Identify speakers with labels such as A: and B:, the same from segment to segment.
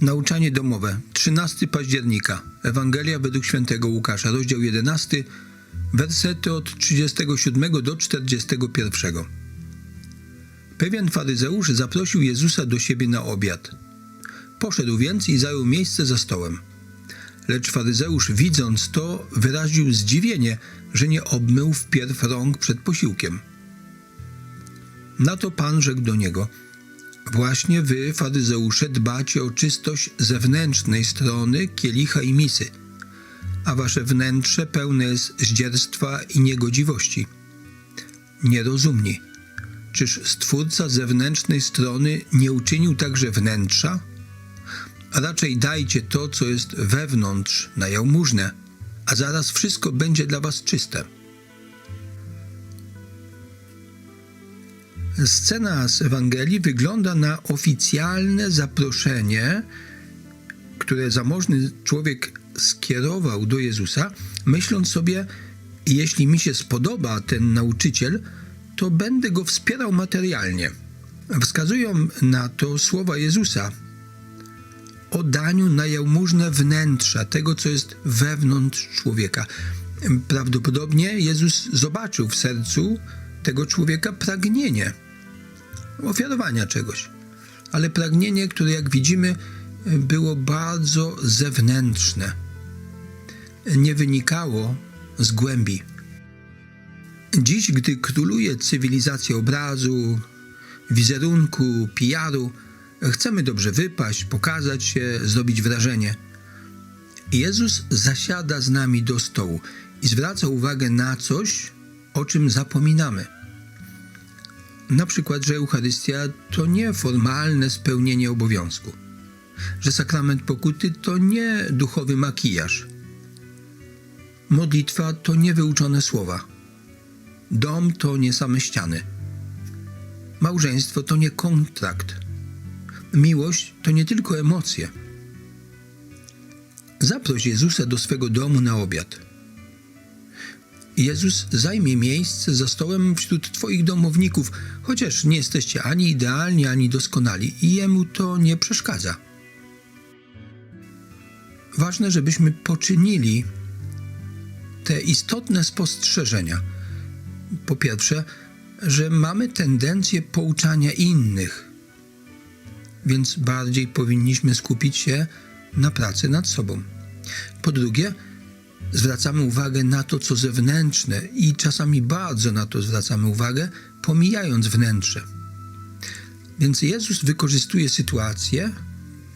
A: Nauczanie domowe. 13 października. Ewangelia według świętego Łukasza, rozdział 11, wersety od 37 do 41. Pewien faryzeusz zaprosił Jezusa do siebie na obiad. Poszedł więc i zajął miejsce za stołem. Lecz faryzeusz, widząc to, wyraził zdziwienie, że nie obmył wpierw rąk przed posiłkiem. Na to Pan rzekł do niego: Właśnie wy, faryzeusze, dbacie o czystość zewnętrznej strony kielicha i misy, a wasze wnętrze pełne jest zdzierstwa i niegodziwości. Nierozumni. Czyż stwórca zewnętrznej strony nie uczynił także wnętrza? A raczej dajcie to, co jest wewnątrz, na jałmużnę, a zaraz wszystko będzie dla was czyste. Scena z Ewangelii wygląda na oficjalne zaproszenie, które zamożny człowiek skierował do Jezusa, myśląc sobie, jeśli mi się spodoba ten nauczyciel, to będę go wspierał materialnie. Wskazują na to słowa Jezusa o daniu na jałmużnę wnętrza, tego, co jest wewnątrz człowieka. Prawdopodobnie Jezus zobaczył w sercu tego człowieka pragnienie ofiarowania czegoś, ale pragnienie, które jak widzimy było bardzo zewnętrzne, nie wynikało z głębi. Dziś, gdy króluje cywilizacja obrazu, wizerunku, PR-u, chcemy dobrze wypaść, pokazać się, zrobić wrażenie. Jezus zasiada z nami do stołu i zwraca uwagę na coś, o czym zapominamy. Na przykład, że Eucharystia to nie formalne spełnienie obowiązku, że sakrament pokuty to nie duchowy makijaż, modlitwa to nie wyuczone słowa, dom to nie same ściany, małżeństwo to nie kontrakt, miłość to nie tylko emocje. Zaproś Jezusa do swego domu na obiad. Jezus zajmie miejsce za stołem wśród Twoich domowników, chociaż nie jesteście ani idealni, ani doskonali, i Jemu to nie przeszkadza. Ważne, żebyśmy poczynili te istotne spostrzeżenia. Po pierwsze, że mamy tendencję pouczania innych, więc bardziej powinniśmy skupić się na pracy nad sobą. Po drugie, zwracamy uwagę na to, co zewnętrzne i czasami bardzo na to zwracamy uwagę, pomijając wnętrze. Więc Jezus wykorzystuje sytuację,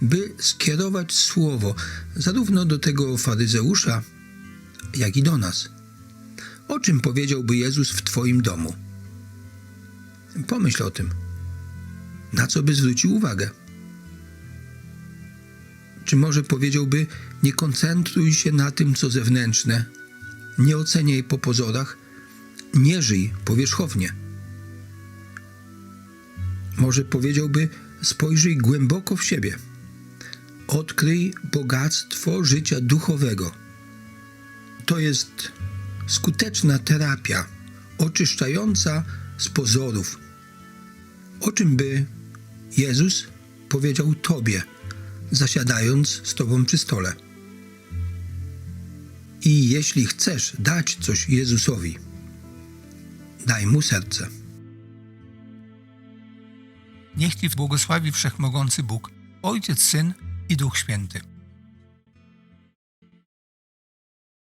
A: by skierować słowo zarówno do tego faryzeusza, jak i do nas. O czym powiedziałby Jezus w Twoim domu? Pomyśl o tym. Na co by zwrócił uwagę? Czy może powiedziałby: Nie koncentruj się na tym, co zewnętrzne, nie oceniaj po pozorach, nie żyj powierzchownie. Może powiedziałby: Spojrzyj głęboko w siebie, odkryj bogactwo życia duchowego. To jest skuteczna terapia, oczyszczająca z pozorów. O czym by Jezus powiedział Tobie? Zasiadając z Tobą przy stole. I jeśli chcesz dać coś Jezusowi, daj mu serce.
B: Niech Ci błogosławi Wszechmogący Bóg, Ojciec, Syn i Duch Święty.